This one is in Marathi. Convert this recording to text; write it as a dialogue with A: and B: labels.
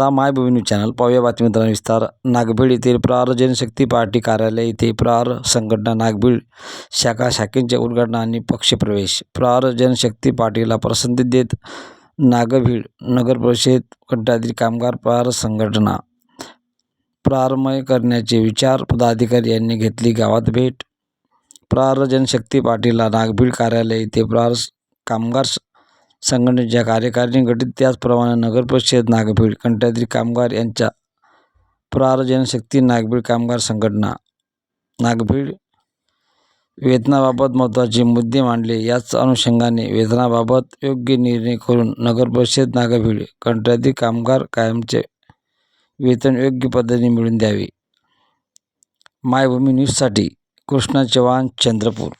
A: आता मायभूमी न्यूज चॅनल पाहूया बातमीदारांना विस्तार. नागभीड येथील प्रहार जनशक्ती पार्टी कार्यालय येथे प्रहार संघटना नागभीड शाखा शाखेचे उद्घाटन आणि पक्षप्रवेश. प्रहार जनशक्ती पार्टीला पसंती देत नागभीड नगरपरिषद कंत्राटी कामगार प्रहार संघटना. प्रारमय करण्याचे विचार पदाधिकारी यांनी घेतली गावात भेट. प्रहार जनशक्ती पार्टीला नागभीड कार्यालय येथे प्रहार कामगार संघटनेच्या कार्यकारिणी गठीत त्याचप्रमाणे नगरपरिषद नागभीड कंत्राटी कामगार यांच्या प्रारजनशक्ती जनशक्ती नागभीड कामगार संघटना. नागभीड वेतनाबाबत महत्त्वाचे मुद्दे मांडले. याच अनुषंगाने वेतनाबाबत योग्य निर्णय करून नगरपरिषद नागभीड कंत्राटी कामगार कायमचे वेतन योग्य पद्धतीने मिळवून द्यावे. मायभूमी न्यूजसाठी कृष्णा चव्हाण चंद्रपूर.